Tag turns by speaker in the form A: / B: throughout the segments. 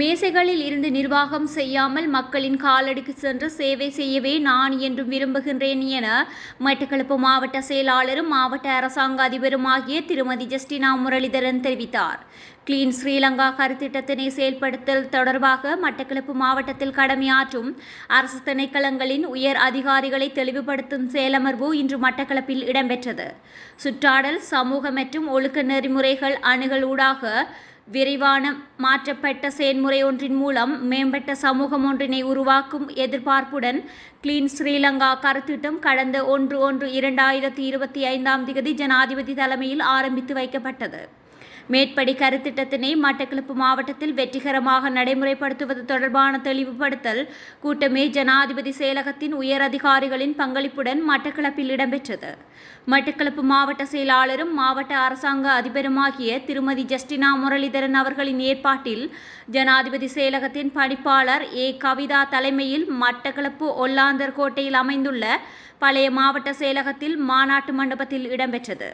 A: மேசைகளில் இருந்து நிர்வாகம் செய்யாமல் மக்களின் காலடிக்கு சென்று சேவை செய்யவே நான் என்றும் விரும்புகின்றேன் என மட்டக்களப்பு மாவட்ட செயலாளரும் மாவட்ட அரசாங்க அதிபரும் ஆகிய திருமதி ஜஸ்டினா முரளிதரன் தெரிவித்தார். கிளீன் ஸ்ரீலங்கா கருத்திட்டத்தினை செயல்படுத்தல் தொடர்பாக மட்டக்களப்பு மாவட்டத்தில் கடமையாற்றும் அரசு திணைக்களங்களின் உயர் அதிகாரிகளை தெளிவுபடுத்தும் செயலமர்வு இன்று மட்டக்களப்பில் இடம்பெற்றது. சுற்றாடல் சமூக மற்றும் ஒழுக்க நெறிமுறைகள் அணுகலூடாக விரைவான மாற்றப்பட்ட செயன்முறை ஒன்றின் மூலம் மேம்பட்ட சமூகம் ஒன்றினை உருவாக்கும் எதிர்பார்ப்புடன் கிளீன் ஸ்ரீலங்கா கருத்திட்டம் கடந்த ஒன்று ஒன்று இரண்டாயிரத்தி இருபத்தி ஐந்தாம் திகதி ஜனாதிபதி தலைமையில் ஆரம்பித்து வைக்கப்பட்டது. மேற்படி கருத்திட்டத்தினை மட்டக்களப்பு மாவட்டத்தில் வெற்றிகரமாக நடைமுறைப்படுத்துவது தொடர்பான தெளிவுபடுத்தல் கூட்டமே ஜனாதிபதி செயலகத்தின் உயர் அதிகாரிகளின் பங்களிப்புடன் மட்டக்களப்பில் இடம்பெற்றது. மட்டக்களப்பு மாவட்ட செயலாளரும் மாவட்ட அரசாங்க அதிபருமாகிய திருமதி ஜஸ்டினா முரளிதரன் அவர்களின் ஏற்பாட்டில் ஜனாதிபதி செயலகத்தின் பணிப்பாளர் ஏ. கவிதா தலைமையில் மட்டக்களப்பு ஒல்லாந்தர் கோட்டையில் அமைந்துள்ள பழைய மாவட்ட செயலகத்தில் மாநாட்டு மண்டபத்தில் இடம்பெற்றது.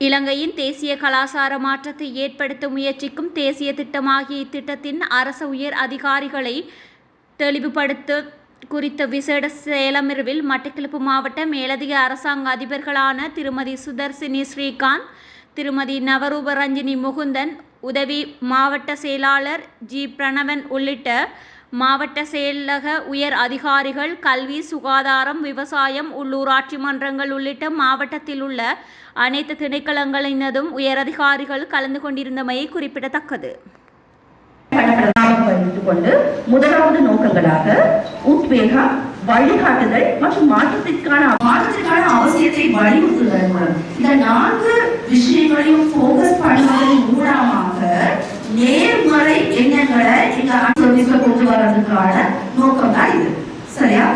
A: இலங்கையின் தேசிய கலாசார மாற்றத்தை ஏற்படுத்த முயற்சிக்கும் தேசிய திட்டமாகிய இத்திட்டத்தின் அரச உயர் அதிகாரிகளை தெளிவுபடுத்த குறித்த விசேட செயலமர்வில் மட்டக்கிழப்பு மாவட்ட மேலதிக அரசாங்க அதிபர்களான திருமதி சுதர்சினி ஸ்ரீகாந்த் திருமதி நவரூப ரஞ்சினி முகுந்தன் உதவி மாவட்ட செயலாளர் ஜி பிரணவன் உள்ளிட்ட மாவட்ட செயலக உயர் அதிகாரிகள் கல்வி சுகாதாரம் விவசாயம் உள்ளூராட்சி மன்றங்கள் உள்ளிட்ட மாவட்டத்தில் உள்ள அனைத்து திணைக்களங்களினதும் உயரதிகாரிகள் கலந்து கொண்டிருந்தமை குறிப்பிடத்தக்கது.
B: கொண்டு முதலாவது நோக்கங்களாக உத்வேகம் வழிகாட்டுதல் மற்றும் மாற்றத்திற்கான மாற்றத்திற்கான அவசியத்தை வலியுறுத்துவதன் மூலம் இந்த நான்கு விஷயங்களையும் போகஸ் பண்ணுவதன் மூலமாக நேர்மறை எண்ணங்களை எங்க சர்வீஸ்ல கொண்டு வர்றதுக்கான நோக்கம் தான் இது சரியா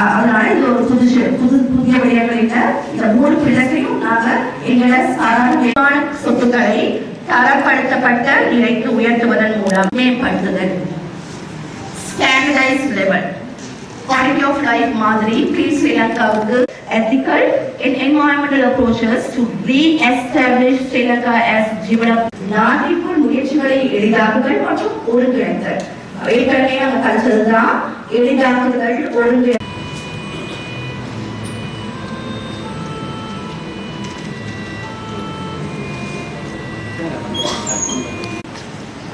B: அதனால இது ஒரு புதுசு புது புதிய விடயங்களில் இந்த மூணு பிள்ளைகளையும் நாங்க எங்களை சாதாரண சொத்துக்களை தரப்படுத்தப்பட்ட நிலைக்கு உயர்த்துவதன் மூலம் மேம்படுத்துதல். Standardise level quality of life மாதிரி ப்ளீஸ் ஸ்ரீலங்காவுக்கு ethical and environmental approaches to re-establish Sri Lanka as developed நாட்டிற்குள் முயற்சிகளை எளிதாக்குதல் மற்றும் ஒருங்கிணைத்தல். ஏற்கனவே நாங்கள் கழிச்சதுதான் எளிதாக்குதல் ஒருங்கி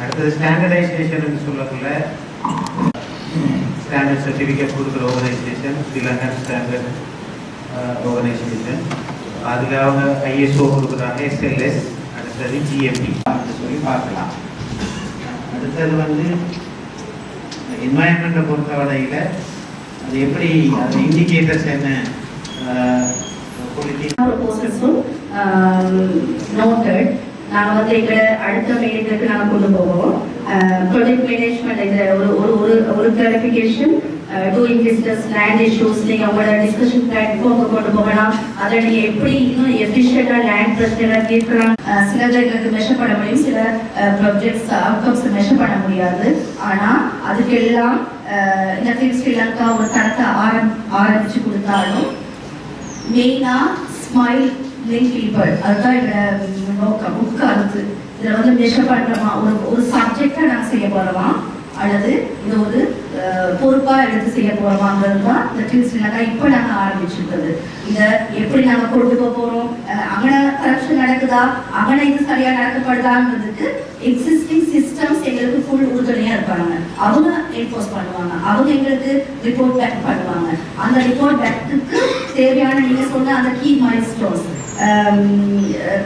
C: அடுத்தது ஸ்டாண்டர்டைசேஷன் சொல்லக்குள்ள ஸ்டாண்டர்ட் சர்டிஃபிகேட் கொடுக்குற ஆர்கனைசேஷன் ஸ்ரீலங்கன் ஸ்டாண்டர்ட் ஆர்கனைசேஷன் அதில் அவங்க ஐஎஸ்ஓ கொடுக்குறாங்க எஸ்எல்எஸ் அடுத்தது ஜிஎம்பி அப்படின்னு சொல்லி பார்க்கலாம். அடுத்தது வந்து என்வாயன்மெண்ட்டை பொறுத்தவரையில் அது எப்படி அது இண்டிகேட்டர்ஸ் என்ன
B: ப்ரோசஸும் நோட்டட் நாங்கள் வந்து எங்களை அடுத்த மீட்டிங்க்கு நாங்கள் கொண்டு போவோம். ப்ராஜெக்ட் மேனேஜ்மெண்ட் இந்த ஒரு ஒரு ஒரு ஒரு clarification doing business land issues நீங்கள் டிஸ்கஷன் பிளாட்ஃபார்முக்கு கொண்டு போகலாம். அதில் நீங்கள் எப்படி இன்னும் எஃபிஷியண்டாக லேண்ட் பிரச்சனை தீர்க்கலாம்? அஹ், சிலது எங்களுக்கு மெஷர் பண்ண முடியும் சில ப்ராஜெக்ட்ஸ் அவுட்கம்ஸ் மெஷர் பண்ண முடியாது. ஆனால் அதுக்கெல்லாம் அஹ், இந்த கிங் ஸ்ரீலங்கா ஒரு தரத்தை ஆரம் ஆரம்பிச்சு கொடுத்தாலும் மெயினா ஸ்மைல் லிங்க் பீப்பிள் அதுதான் எங்களோட நோக்கம் உட்கார்ந்து. இதில் வந்து மெஷர் பண்ணுறோமா ஒரு ஒரு சப்ஜெக்டை நாங்கள் செய்ய போகிறோமா அல்லது இது ஒரு பொறுப்பாக பொறுப்பா எடுத்து செய்ய போகிறோமாங்கிறது தான் இந்த கிங் ஸ்ரீலங்கா இப்போ நாங்கள் ஆரம்பிச்சிருக்கிறது. இதை எப்படி நாங்கள் கொண்டு போக போகிறோம் அங்கன கரப்ஷன் நடக்குதா? அங்கன இது சரியாக நடக்கப்படுதாங்கிறதுக்கு எக்ஸிஸ்டிங் சிஸ்டம்ஸ் எங்களுக்கு ஃபுல் உறுதுணையாக இருப்பாங்க. அவங்க என்ஃபோர்ஸ் பண்ணுவாங்க. அவங்க எங்களுக்கு ரிப்போர்ட் பேக் பண்ணுவாங்க. அந்த ரிப்போர்ட் பேக்குக்கு தேவையான நீங்க சொன்ன அந்த கீ மைல் ஸ்டோன்ஸ்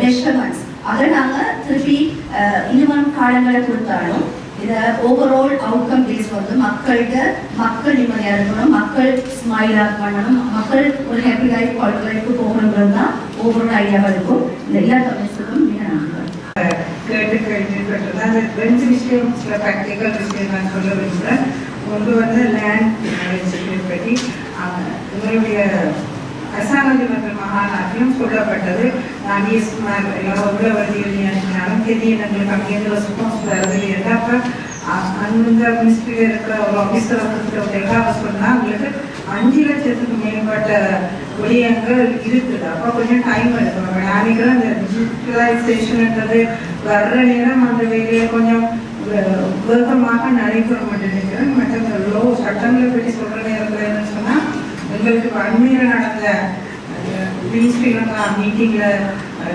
B: மெஷர்மெண்ட்ஸ் அதை நாங்கள் திருப்பி அஹ், இன்னும் காலங்களை கொடுத்தாலும் இந்த ஓவரால் அவுட்கம் பேஸ் வந்து மக்கள்கிட்ட மக்கள் நிம்மதியாக இருக்கணும் மக்கள் ஸ்மைலாக பண்ணணும் மக்கள் ஒரு ஹாப்பி லைஃப் குவாலிட்டி லைஃப் போகணுங்கிறது தான் ஓவரால் ஐடியாவாக இருக்கும். இந்த எல்லா கமிஷனுக்கும் மிக நன்றி.
D: கேட்டு கேள்விப்பட்டது அந்த ரெண்டு விஷயம் சில ப்ராக்டிக்கல் விஷயம் நான் சொல்ல விரும்புகிறேன் ஒன்று வந்து லேண்ட் மேனேஜ்மெண்ட் பற்றி அஹ், எங்களுடைய அரசாங்க அதிபர்கள் மகாநாட்டிலும் சொல்லப்பட்டது நான் இயேசுமார் அனுப்பினாலும் தெரியும் எங்களுக்கு அங்கேருந்து ரெஸ்பான்ஸ் வருது எல்லாப்ப அந்த மினிஸ்ட்ரியில் இருக்கிற ஒரு ஆஃபீஸர் வந்து எல்லாரும் சொன்னால் உங்களுக்கு அஞ்சு லட்சத்துக்கு மேற்பட்ட விடயங்கள் இருக்குது. அப்போ கொஞ்சம் டைம் எடுக்கணும். நாளைக்கு அந்த டிஜிட்டலைசேஷன்ன்றது வர்ற நேரம் அந்த வேலையை கொஞ்சம் வே- வேகமாக நடைபெற நினைக்கிறேன். மற்ற லோ சட்டங்களை பற்றி சொல்ற நேரத்தில் எங்களுக்கு அண்மையில் நடந்த கிரீன் மீட்டிங்கில்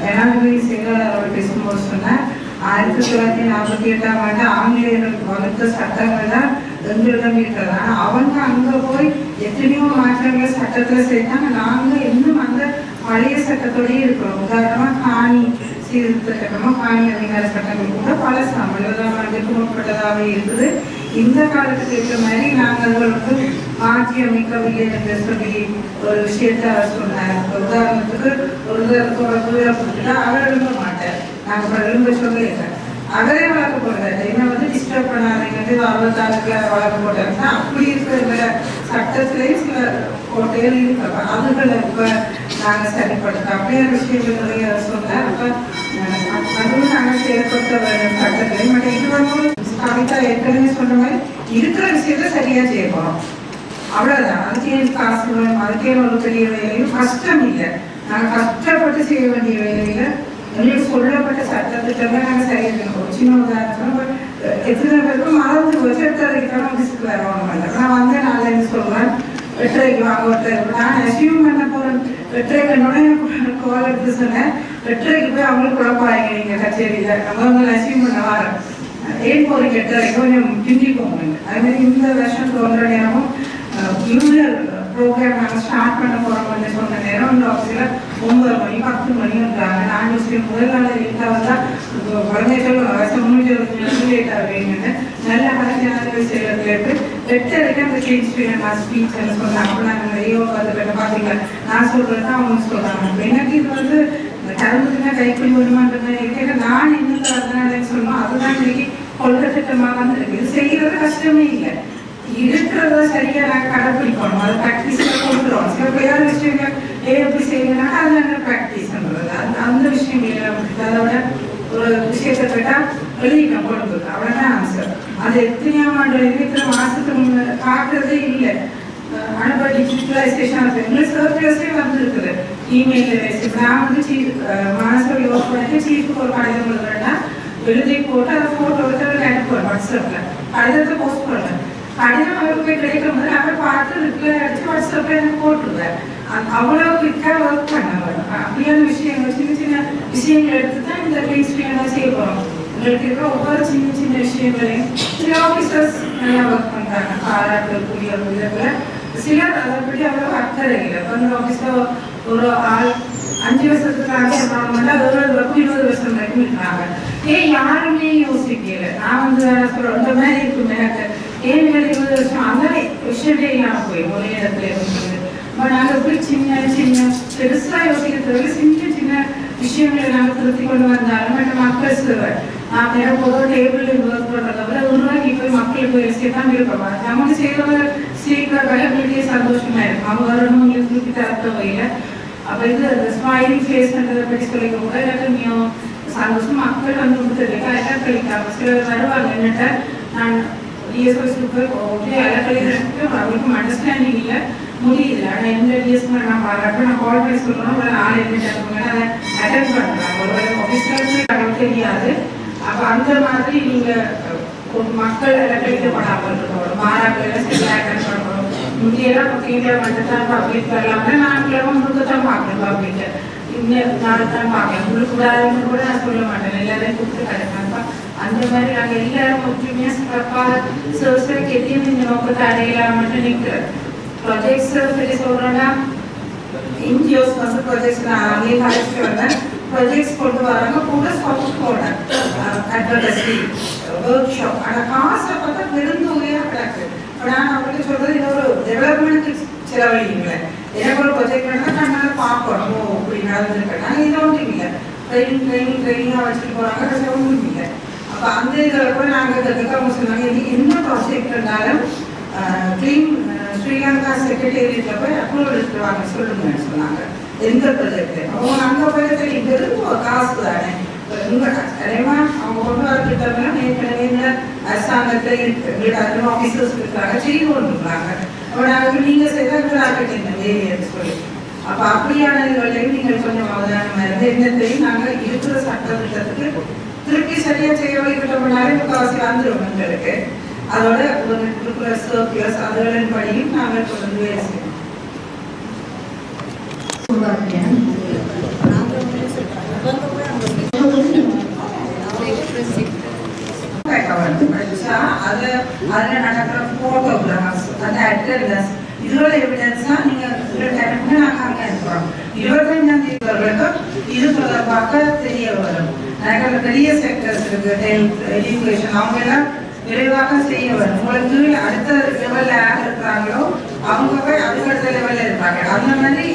D: ஜனாதிபதி செயலாளர் அவர் பேசும்போது சொன்னார் ஆயிரத்தி தொள்ளாயிரத்தி நாற்பத்தி எட்டாம் ஆண்டு ஆங்கிலேயர்கள் வகுத்த சட்டங்கள் தான் எங்களிடம் இருக்கிறது. ஆனால் அவங்க அங்கே போய் எத்தனையோ மாற்றங்களை சட்டத்தில் சேர்த்தாங்க. நாங்கள் இன்னும் அந்த பழைய சட்டத்தோடயே இருக்கிறோம். உதாரணமாக காணி சீர்திருத்த சட்டமாக காணி அதிகார சட்டங்கள் கூட பல எழுபதாம் ஆண்டுக்கு முற்பட்டதாகவே இருக்குது. இந்த காலத்துக்கு ஏற்ற மாதிரி நாங்கள் வந்து மாற்றி அமைக்கவில்லை என்று சொல்லி ஒரு விஷயத்த சொன்னார். உதாரணத்துக்கு ஒரு குதிரை போட்டுட்டா அவர் எழும்ப மாட்டார். நாங்கள் அப்புறம் எழும்ப சொல்லியிருக்க அவரே வளர்க்க போடுறாரு. என்ன வந்து டிஸ்டர்ப் பண்ணாதீங்க அறுபத்தாறுல வளர்க்க போட்டாருன்னா அப்படி இருக்கிற சட்டத்திலேயும் சில கோட்டைகள் இருக்கு அதுகளை இப்ப நாங்க சரிப்படுத்த அப்படியே விஷயங்கள் நிறைய சொன்னார். அப்ப அதுவும் நாங்கள் செயல்படுத்த வேண்டிய சட்டத்திலே பட் இது வந்து கவிதா ஏற்கனவே சொன்ன மாதிரி இருக்கிற விஷயத்த சரியா செய்ய அவ்வளோதான் அவ்வளவுதான். அதுக்கே காசு வேணும் அதுக்கே ஒரு பெரிய வேலையும் கஷ்டம் இல்லை. நாங்க கஷ்டப்பட்டு செய்ய வேண்டிய வேலையில எங்களுக்கு சொல்லப்பட்ட சட்டத்திட்டமே நாங்க சரியா ஒரு சின்ன உதாரணம் எத்தனை பேருக்கும் மறந்து வச்சு எட்டரைக்கு தான் ஆஃபீஸுக்கு வரணும் நான் வந்து நாளைக்கு சொல்லுவேன்? எட்டரைக்கு வாங்க ஒருத்தர் நான் அசியூம் பண்ண போறேன். எட்டரைக்கு என்னோட கோல் எடுத்து சொன்னேன். எட்டரைக்கு போய் அவங்களுக்கு குழப்பாங்க நீங்க கச்சேரியில. நம்ம வந்து அசியூம் பண்ண வரேன். ஏன் போறீங்க? எட்டரைக்கு கொஞ்சம் பிந்திக்கோங்க அது மாதிரி இந்த வருஷம் தோன்ற நேரமும் யூஸ்வல் ப்ரோக்ராம் நாங்கள் ஸ்டார்ட் பண்ண போகிறோம்னு சொன்ன நேரம் இந்த ஆஃபீஸில் ஒன்பது மணி பத்து மணி வந்தாங்க நான் யோசிக்கிறேன் முதல் நாள் லேட்டாக தான் குழந்தைகள் வருஷம் முன்னூற்றி இருபத்தி லேட்டாக வேணும்னு நல்ல கலைஞர்கள் செயலர் கேட்டு எட்டரைக்கு அந்த கிளீன் ஸ்பீட் நான் ஸ்பீச் சொன்னாங்க அப்போ நாங்கள் நிறைய பார்த்துக்கிட்ட பார்த்தீங்க நான் சொல்கிறது தான் அவங்க சொல்கிறாங்க எனக்கு இது வந்து கரும்புக்குன்னா கைக்குள்ளி வருமானது கேட்க நான் இன்னும் அதனால சொல்லணும் அதுதான் இன்னைக்கு கொள்கை திட்டமாக வந்திருக்கு இது செய்யறது கஷ்டமே இல்லை. இருக்கிறத சரியா நாங்க கடைப்பிடிக்கணும் அதை ப்ராக்டிஸ்ல கொண்டுறோம் சில பேர் விஷயங்கள் ஏ எப்படி செய்யணும்னா அது நாங்கள் ப்ராக்டிஸ் பண்றது அந்த அந்த விஷயங்கள் நமக்கு அதோட ஒரு விஷயத்தை கேட்டா எழுதிக்கணும் கொண்டு அவ்வளவுதான் ஆன்சர் அது எத்தனையாம் ஆண்டு இருக்கிற மாசத்துக்கு முன்ன காட்டுறதே இல்லை அனுப்ப டிஜிட்டலைசேஷன் ஆகுது எங்களுக்கு சர்வீஸே வந்துருக்குது இமெயில் நான் வந்து சீஃப் மாசம் யோஸ் பண்ணிட்டு சீஃபுக்கு ஒரு கடிதம் எழுதுறேன்னா எழுதி போட்டு அதை ஃபோட்டோ எடுத்து அவருக்கு அனுப்புவேன் வாட்ஸ்அப்பில் கடிதத்தை போஸ்ட் பண்ணுவேன் கடிதம் அவருக்கு போய் கிடைக்கும் போது அவர் பார்த்து ரிப்ளை அடிச்சு வாட்ஸ்அப்பில் எனக்கு போட்டுருவேன் அந்த- அவ்வளவு குயிக்காக ஒர்க் பண்ணவர் அப்படியான விஷயங்கள் சின்ன சின்ன விஷயங்கள் எடுத்து தான் இந்த ரிஜிஸ்ட்ரியாக செய்ய போகிறோம் உங்களுக்கு இருக்கிற ஒவ்வொரு சின்ன சின்ன விஷயங்களையும் சில ஆஃபீஸர்ஸ் நல்லா ஒர்க் பண்ணுறாங்க பாராட்டக்கூடிய ஒரு விதத்தில் சிலர் அதை பற்றி அவ்வளோ அக்கறை இல்லை கொஞ்சம் ஆஃபீஸில் ஒரு ஆள் அஞ்சு வருஷத்துக்கு ஆட்சி ஆரம்பிச்சாங்கன்னா ஒரு வரைக்கும் இருபது வருஷம் வரைக்கும் இருக்காங்க ஏன் யாருமே யோசிக்கல நான் வந்து சொல்றேன், இந்த மாதிரி இருக்குமே எனக்கு ஏன் வேலை இருபது வருஷம் அந்த விஷயமே இல்லாமல் போய் ஒரே இடத்துல இருந்தது அப்போ நாங்கள் எப்படி சின்ன சின்ன பெருசாக யோசிக்கிறதுல சின்ன சின்ன விஷயங்களை நாங்கள் திருத்தி கொண்டு வந்தாலும் மற்ற மக்கள் சொல்லுவேன் நான் வேற பொதுவாக டேபிளில் ஒர்க் பண்ணுறத விட உருவாக்கி போய் மக்களுக்கு போய் சேர்த்தான் விருப்பம் நமக்கு செய்கிறவங்க சீக்கிரம் வேலைகளுக்கே சந்தோஷமா இருக்கும் அவங்க வரணும் உங்களுக்கு திருப்பி தரத்த வகையில் அப்போ இது அந்த ஸ்மைலிங் ஃபேஸ்ன்றதை பற்றி சொல்லிக்க கூட எனக்கு மிகவும் சந்தோஷம் மக்கள் வந்து கொடுத்தது கரெக்டாக கழிக்காம சிலர் வருவாங்க என்னட்ட நான் டிஎஸ்ஓஸ்க்கு போய் ஓகே அலக்கழிக்கிறதுக்கு அவங்களுக்கும் அண்டர்ஸ்டாண்டிங் இல்லை. முடியல. ஆனால் இந்த டிஎஸ் நான் பாராட்டு நான் கால் பண்ணி சொல்லணும் ஒரு ஆள் என்ன அதை அட்டன் பண்ணுறாங்க ஒரு ஆஃபீஸில் நமக்கு தெரியாது. அப்போ அந்த மாதிரி நீங்கள் ஒரு மக்கள் அலக்கழிக்கப்படாமல் இருக்கணும் மாறாக்கள் சரியாக அட்டன் பண்ணணும். மட்டும்தான் பப்ளிக் வரலாம்னா நாங்களும் பார்க்கணும். தான் பார்க்கலாம் கூட நான் சொல்ல மாட்டேன். அந்த மாதிரி நாங்கள் எல்லாரும் ஒற்றுமையாக சிறப்பாக சர்வீஸ்க்கு எதையும் இந்த நோக்கத்தை அடையலாம்னு நினைக்கிறேன். ப்ராஜெக்ட்ஸ் பற்றி சொல்கிறோன்னா என்ஜிஓஸ் வந்து ப்ராஜெக்ட்ஸ் நான் அங்கேயே கழிச்சுட்டு வந்தேன் ப்ராஜெக்ட்ஸ் கொண்டு வராங்க கூட ஸ்கவுட் போனேன் அட்வர்டைஸ்மெண்ட் ஒர்க் ஷாப் ஆனால் காசை பார்த்தா பெருந்தொகையாக கிடக்கு. இப்போ நான் அவங்களுக்கு சொல்றது இன்னொரு டெவலப்மெண்ட்டுக்கு செலவழிங்களேன் எனக்கு ஒரு ப்ரொஜெக்ட் நடந்தால் நான் பார்க்கணும். ஓ இப்படி நடந்திருக்கேன் நான் ஒன்றும் இல்லை. ட்ரெயின் ட்ரெயின் ட்ரெயினாக வச்சுட்டு போகிறாங்க அதில் ஒன்றும் இல்லை. அப்போ அந்த இதில் கூட நாங்கள் கிட்டத்தட்ட அவங்க சொன்னாங்க இது என்ன ப்ராஜெக்ட் இருந்தாலும் க்ளீன் ஸ்ரீலங்கா செக்ரட்டேரியட்டில் போய் அப்ரூவல் எடுத்துருவாங்க சொல்லுங்கன்னு சொன்னாங்க எந்த ப்ராஜெக்ட் அவங்க அங்கே போய் தெரியும் காசு தானே அதேமா அவங்க கொண்டு வர திட்டம்லாம் ஏற்கனவே இந்த எங்களுக்கு அதில் ஆஃபீஸர்ஸ் இருக்காங்க செய்து கொண்டு இருக்காங்க அப்போ நாங்கள் நீங்க செய்தால் ஆக்கட்டிங்க வேரியன்ஸ் சொல்லி அப்போ அப்படியான இதுகளையும் நீங்கள் கொஞ்சம் அவதானமா இருந்து என்னத்தையும் நாங்கள் இருக்கிற சட்ட திருப்பி சரியா செய்ய நேரம் முக்கால்வாசி வந்துடும் எங்களுக்கு. அதோட உங்களுக்கு ப்ளஸ் சர்க்குலர்ஸ் அதுகளின் படியும் நாங்கள் தொடர்ந்து வேலை செய்யணும் அது அதுல நடக்கிற அந்த அட்டண்டன்ஸ் இதோட எவிடன்ஸா நீங்க நாங்க அங்க இருக்கிறோம் இருபத்தஞ்சாம் தேதி இது தொடர்பாக தெரிய வரும். நடக்கிற பெரிய செக்டர்ஸ் இருக்கு. ஹெல்த் எஜுகேஷன் அவங்க எல்லாம் விரைவாக செய்ய வரும். உங்களுக்கு அடுத்த லெவல்ல யார் இருக்கிறாங்களோ அவங்க போய் அதுக்கடுத்த லெவல்ல இருப்பாங்க. அந்த மாதிரி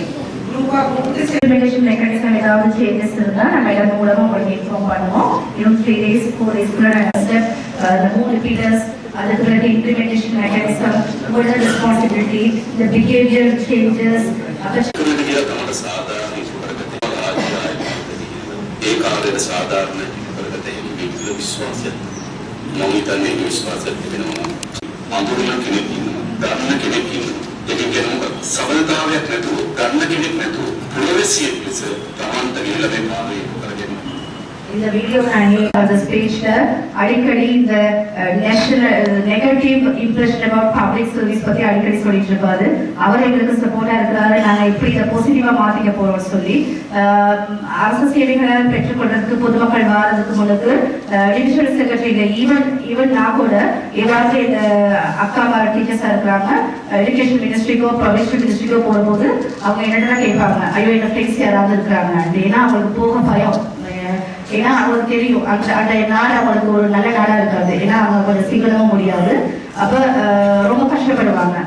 B: மெக்கானிசம் ஏதாவது சேஞ்சஸ் இருந்தால் நம்ம இதன் மூலமா உங்களுக்கு இன்ஃபார்ம் பண்ணுவோம். இன்னும் த்ரீ டேஸ் ஃபோர் டேஸ்க்குள்ள ஸ்டெப் இந்த மூணு பீட்டர்ஸ் அதுக்கு பிறகு இம்ப்ளிமெண்டேஷன் மெக்கானிசம் உங்களோட ரெஸ்பான்சிபிலிட்டி இந்த பிஹேவியர் சேஞ்சஸ் அப்புறம்
E: ඒ කාලයට සාධාරණ ඉස්පරගත විවිධ විශ්වාසය මම හිතන්නේ ඒ විශ්වාසය තිබෙනවා. අඳුරන කෙනෙක් ඉන්නවා ගන්න කෙනෙක් ඉන්නවා. ඒක කියනවා සබලතාවයක් නැතුව ගන්න කෙනෙක් නැතුව පුරවැසියෙක් ලෙස තමන්ට ගිහිල්ලා මේ කාර්යය කරගෙන
B: இந்த வீடியோ அந்த ஸ்பீச்ல அடிக்கடி இந்த national negative impression about public service பத்தி அடிக்கடி சொல்லிட்டு இருப்பாரு. அவர் எங்களுக்கு சப்போர்ட்டா இருக்கிறாரு. நாங்க இப்படி இதை பாசிட்டிவா மாத்திக்க போறோம்னு சொல்லி அரசு சேவைகளை பெற்றுக்கொள்றதுக்கு பொதுமக்கள் வாரதுக்கு முன்னுக்கு டிவிஷனல் செக்ரட்டரி ஈவன் ஈவன் நான் கூட ஏதாவது இந்த அக்கா மாதிரி டீச்சர்ஸா இருக்கிறாங்க. எஜுகேஷன் மினிஸ்ட்ரிக்கோ ப்ரொவிஷனல் மினிஸ்ட்ரிக்கோ போகும்போது அவங்க என்னென்ன கேட்பாங்க? ஐயோ என்ன ஃப்ரெண்ட்ஸ் யாராவது இருக்கிறாங்க. ஏன்னா அவங்களுக்கு போக பயம். ஏன்னா அவங்களுக்கு தெரியும். அந்த அந்த நாடு அவங்களுக்கு ஒரு நல்ல நாடா இருக்காது ஏன்னா அவங்க கொஞ்சம் சீக்கிரமும் முடியாது. அப்ப ரொம்ப கஷ்டப்படுவாங்க.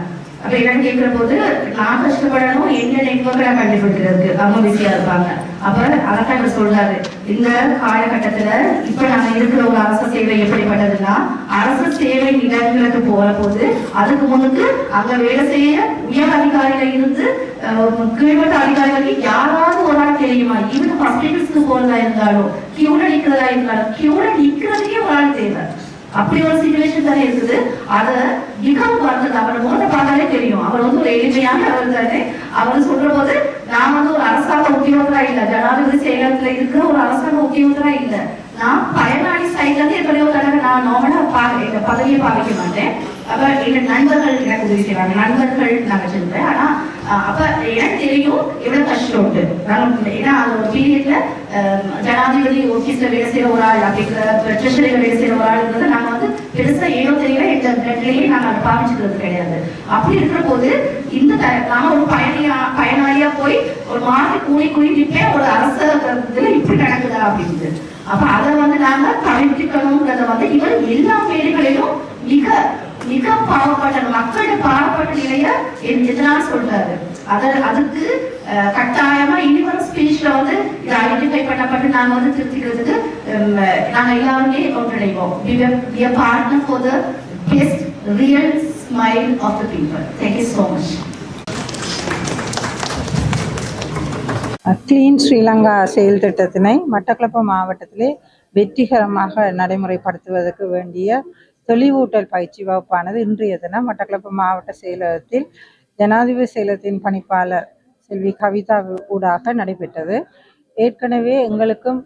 B: அப்ப என்னன்னு கேட்கிற போது நான் கஷ்டப்படணும் என்ன நெட்ஒர்க்கை கண்டுபிடிக்கிறதுக்கு. அவங்க பிஸியா இருப்பாங்க. அப்ப அதான் இவர் சொல்றாரு. இந்த காலகட்டத்துல இப்ப நாங்க இருக்கிற ஒரு அரசு சேவை எப்படிப்பட்டதுன்னா அரசு சேவை நிலையங்களுக்கு போற போது அதுக்கு முன்னுக்கு அங்க வேலை செய்ய உயர் அதிகாரிகள் இருந்து கீழ்மட்ட அதிகாரிகளுக்கு யாராவது ஒரு ஆள் தெரியுமா ஈவன் ஹாஸ்பிட்டல்ஸ்க்கு போறதா இருந்தாலும் கியூல நிக்கிறதா இருந்தாலும் கியூல நிக்கிறதுக்கே ஒரு ஆள் தேவை அப்படி ஒரு சுச்சுவேஷன் தானே இருக்குது அத மிகவும் பார்த்தது அவரை முகத்தை பார்த்தாலே தெரியும் அவர் வந்து ஒரு எளிமையான அவர் தானே அவர் சொல்ற போது நான் வந்து ஒரு அரசாங்க உத்தியோகரா இல்ல ஜனாதிபதி செயலகத்துல இருக்கிற ஒரு அரசாங்க உத்தியோகரா இல்ல நான் பயனாளி சைட்ல இருந்து எத்தனையோ தடவை நான் நார்மலா பா பதவியை பாவிக்க மாட்டேன் அப்ப எங்கள் நண்பர்கள் எனக்கு உதவி செய்வாங்க? நண்பர்கள் நாங்க சொல்லுவேன் ஆனா அப்போ அப்ப எனக்கு தெரியும் எவ்வளோ கஷ்டம் உண்டு. நாங்கள் ஏன்னா அது ஒரு பீரியட்ல ஜனாதிபதி ஆஃபீஸில் வேலை செய்யற ஒரு ஆள் அப்படிங்கிற ட்ரெஷரியில வேலை செய்யற ஒரு ஆளுங்கிறத வந்து பெருசாக ஏதோ தெரியல எங்கள் நிலையே நாங்கள் அதை பாவிச்சுக்கிறது கிடையாது. அப்படி இருக்கிற போது இந்த த- நான் ஒரு பயணியா பயனாளியா போய் ஒரு மாதிரி கூலி கூலி நிற்பேன் ஒரு அரசு இப்படி நடக்குதா அப்படின்னு அப்ப அதை வந்து நாங்கள் தவிர்த்துக்கணுங்கிறத வந்து இவர் எல்லா வேலைகளிலும் மிக மிக பாவப்பட்ட மக்களோட பாவப்பட்ட நிலைய என் எதனால சொல்றாரு. அத அதுக்கு கட்டாயமா இனிவரும் ஸ்பீச்ல வந்து இதை ஐடென்டிஃபை பண்ணப்பட்டு நாங்க வந்து திருத்திக்கிறதுக்கு நாங்க எல்லாருமே ஒன்றிணைவோம். Partner for the best real smile of the of thank you so much
F: clean Sri Lanka செயல் திட்டத்தினை மட்டக்களப்பு மாவட்டத்திலே வெற்றிகரமாக நடைமுறைப்படுத்துவதற்கு வேண்டிய தெளிவூட்டல் பயிற்சி வகுப்பானது இன்றைய தினம் மட்டக்களப்பு மாவட்ட செயலகத்தில் ஜனாதிபதி செயலகத்தின் பணிப்பாளர் செல்வி கவிதா ஊடாக நடைபெற்றது. ஏற்கனவே எங்களுக்கும்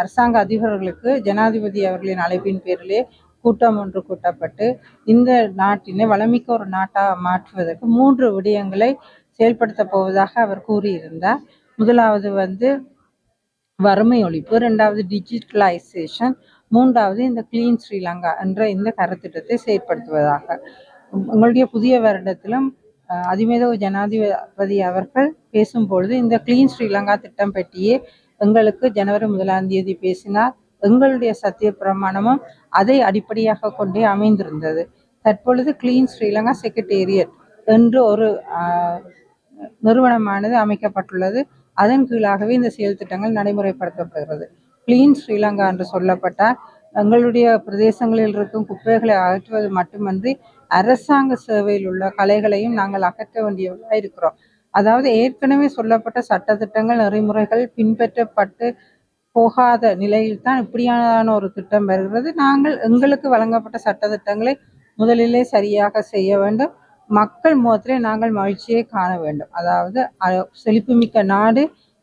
F: அரசாங்க அதிபர்களுக்கு ஜனாதிபதி அவர்களின் அழைப்பின் பேரிலே கூட்டம் ஒன்று கூட்டப்பட்டு இந்த நாட்டினை வளமிக்க ஒரு நாட்டாக மாற்றுவதற்கு மூன்று விடயங்களை செயல்படுத்த போவதாக அவர் கூறியிருந்தார். முதலாவது வந்து வறுமை ஒழிப்பு ரெண்டாவது டிஜிட்டலைசேஷன் மூன்றாவது இந்த கிளீன் ஸ்ரீலங்கா என்ற இந்த கருத்திட்டத்தை செயற்படுத்துவதாக. உங்களுடைய புதிய வருடத்திலும் அஹ், ஜனாதிபதி அவர்கள் பேசும்பொழுது இந்த கிளீன் ஸ்ரீலங்கா திட்டம் பற்றியே எங்களுக்கு ஜனவரி முதலாம் தேதி பேசினார். எங்களுடைய சத்திய பிரமாணமும் அதை அடிப்படையாக கொண்டே அமைந்திருந்தது. தற்பொழுது கிளீன் ஸ்ரீலங்கா செக்ரட்டேரியட் என்று ஒரு அஹ், நிறுவனமானது அமைக்கப்பட்டுள்ளது. அதன் கீழாகவே இந்த செயல் திட்டங்கள் நடைமுறைப்படுத்தப்படுகிறது. கிளீன் ஸ்ரீலங்கா என்று சொல்லப்பட்ட எங்களுடைய பிரதேசங்களில் இருக்கும் குப்பைகளை அகற்றுவது மட்டுமன்றி அரசாங்க சேவையில் உள்ள கலைகளையும் நாங்கள் அகற்ற வேண்டியவர்களாக இருக்கிறோம். அதாவது ஏற்கனவே சொல்லப்பட்ட சட்டத்திட்டங்கள் நெறிமுறைகள் பின்பற்றப்பட்டு போகாத நிலையில் தான் இப்படியான ஒரு திட்டம் வருகிறது. நாங்கள் எங்களுக்கு வழங்கப்பட்ட சட்டத்திட்டங்களை முதலிலே சரியாக செய்ய வேண்டும்.
D: மக்கள் முகத்திலே நாங்கள் மகிழ்ச்சியை காண வேண்டும். அதாவது அ- செழிப்புமிக்க நாடு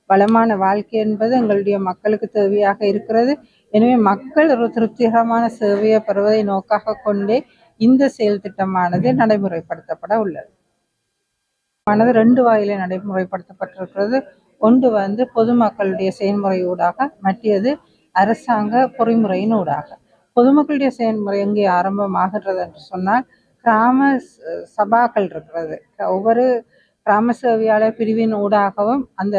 D: வளமான வாழ்க்கை என்பது எங்களுடைய மக்களுக்கு தேவையாக இருக்கிறது. எனவே மக்கள் ஒரு திருப்திகரமான சேவையை பெறுவதை நோக்காக கொண்டே இந்த செயல் திட்டமானது நடைமுறைப்படுத்தப்பட உள்ளது. ஆனது ரெண்டு வாயில நடைமுறைப்படுத்தப்பட்டிருக்கிறது. ஒன்று வந்து பொதுமக்களுடைய செயல்முறை ஊடாக மற்றது அரசாங்க பொறிமுறையின் ஊடாக. பொதுமக்களுடைய செயல்முறை எங்கே ஆரம்பமாகிறது என்று சொன்னால் கிராம சபாக்கள் இருக்கிறது. ஒவ்வொரு கிராம சேவையாளர் பிரிவின் ஊடாகவும் அந்த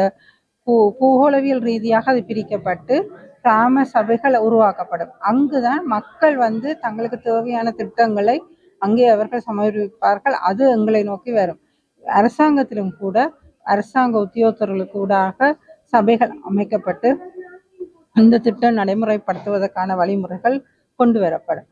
D: பூ பூகோளவியல் ரீதியாக அது பிரிக்கப்பட்டு கிராம சபைகள் உருவாக்கப்படும். அங்குதான் மக்கள் வந்து தங்களுக்கு தேவையான திட்டங்களை அங்கே அவர்கள் சமர்ப்பிப்பார்கள். அது எங்களை நோக்கி வரும். அரசாங்கத்திலும் கூட அரசாங்க உத்தியோகத்தர்களுக்கு ஊடாக சபைகள் அமைக்கப்பட்டு இந்த திட்டம் நடைமுறைப்படுத்துவதற்கான வழிமுறைகள் கொண்டு வரப்படும்.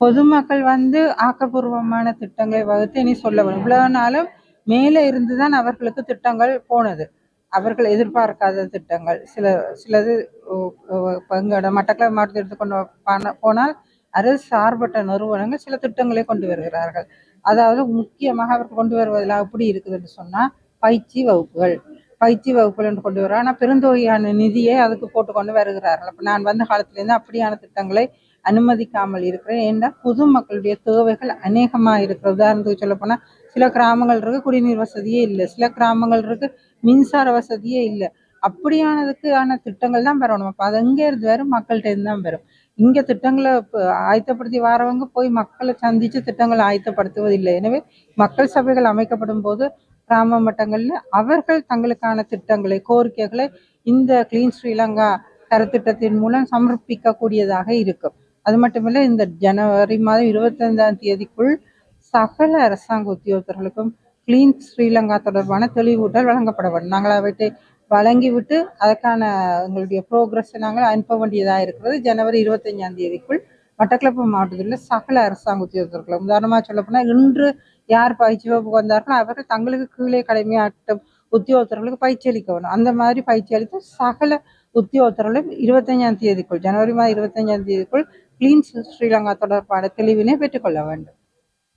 D: பொதுமக்கள் வந்து ஆக்கப்பூர்வமான திட்டங்களை வகுத்து இனி சொல்ல வேண்டும் இவ்வளவு நாளும் மேலே இருந்துதான் அவர்களுக்கு திட்டங்கள் போனது. அவர்கள் எதிர்பார்க்காத திட்டங்கள். சில சிலது ஓ, ஓ, இப்ப எங்களோட மட்டக்களப்பு மாவட்டத்தை எடுத்துக்கொண்டு போன- போனால் அரசு சார்பற்ற நிறுவனங்கள் சில திட்டங்களை கொண்டு வருகிறார்கள். அதாவது முக்கியமாக அவர்கள் கொண்டு வருவதில் அப்படி இருக்குதுன்னு சொன்னா பயிற்சி வகுப்புகள். பயிற்சி வகுப்புகள் என்று கொண்டு வர ஆனால் பெருந்தொகையான நிதியை அதுக்கு போட்டுக்கொண்டு வருகிறார்கள். அப்போ நான் வந்த காலத்திலேருந்து அப்படியான திட்டங்களை அனுமதிக்காமல் இருக்கிறேன். ஏன்னா பொதுமக்களுடைய தேவைகள் அநேகமா இருக்கிற உதாரணத்துக்கு சொல்ல போனா சில கிராமங்கள் இருக்கு குடிநீர் வசதியே இல்லை. சில கிராமங்கள் இருக்கு மின்சார வசதியே இல்லை. அப்படியானதுக்கான திட்டங்கள் தான் பெறணும். அப்போ அது எங்கே இருந்து வரும்? மக்கள்கிட்ட இருந்து தான் வரும். இங்க திட்டங்களை ஆயத்தப்படுத்தி வரவங்க போய் மக்களை சந்திச்சு திட்டங்களை ஆயத்தப்படுத்துவதில்லை. எனவே மக்கள் சபைகள் அமைக்கப்படும் போது கிராம மட்டங்களில் அவர்கள் தங்களுக்கான திட்டங்களை கோரிக்கைகளை இந்த கிளீன் ஸ்ரீலங்கா கருத்திட்டத்தின் மூலம் சமர்ப்பிக்கக்கூடியதாக இருக்கும். அது மட்டுமில்லை இந்த ஜனவரி மாதம் இருபத்தைந்தாம் தேதிக்குள் சகல அரசாங்க உத்தியோகத்தர்களுக்கும் கிளீன் ஸ்ரீலங்கா தொடர்பான தெளிவூட்டல் வழங்கப்பட வேண்டும். நாங்கள் அவற்றை வழங்கிவிட்டு அதற்கான எங்களுடைய ப்ரோக்ரஸை நாங்கள் அனுப்ப வேண்டியதாக இருக்கிறது. ஜனவரி இருபத்தஞ்சாம் தேதிக்குள் மட்டக்களப்பு மாவட்டத்தில் உள்ள சகல அரசாங்க உத்தியோகத்தர்களும் உதாரணமாக சொல்லப்போனால் இன்று யார் பயிற்சி வகுப்புக்கு வந்தார்களோ அவர்கள் தங்களுக்கு கீழே கடமையாட்டும் உத்தியோகத்தர்களுக்கு பயிற்சி அளிக்க வேணும் அந்த மாதிரி பயிற்சி அளித்து சகல உத்தியோகத்தர்களும் இருபத்தஞ்சாம் தேதிக்குள் ஜனவரி மாதம் இருபத்தஞ்சாம் தேதிக்குள் கிளீன் ஸ்ரீலங்கா தொடர்பான தெளிவினை பெற்றுக்கொள்ள வேண்டும்.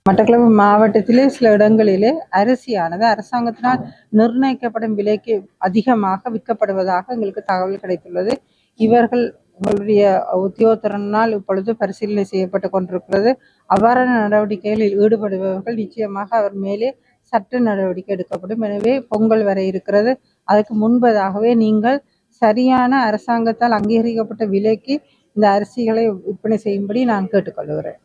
D: மட்டக்களப்பு மாவட்டத்திலே சில இடங்களிலே அரிசியானது அரசாங்கத்தினால் நிர்ணயிக்கப்படும் விலைக்கு அதிகமாக விற்கப்படுவதாக எங்களுக்கு தகவல் கிடைத்துள்ளது. இவர்கள் உங்களுடைய உத்தியோகத்திறனால் இப்பொழுது பரிசீலனை செய்யப்பட்டு கொண்டிருக்கிறது. அவ்வாறான நடவடிக்கைகளில் ஈடுபடுபவர்கள் நிச்சயமாக அவர் மேலே சட்ட நடவடிக்கை எடுக்கப்படும். எனவே பொங்கல் வரை இருக்கிறது. அதுக்கு முன்பதாகவே நீங்கள் சரியான அரசாங்கத்தால் அங்கீகரிக்கப்பட்ட விலைக்கு இந்த அரிசிகளை விற்பனை செய்யும்படி நான் கேட்டுக்கொள்கிறேன்.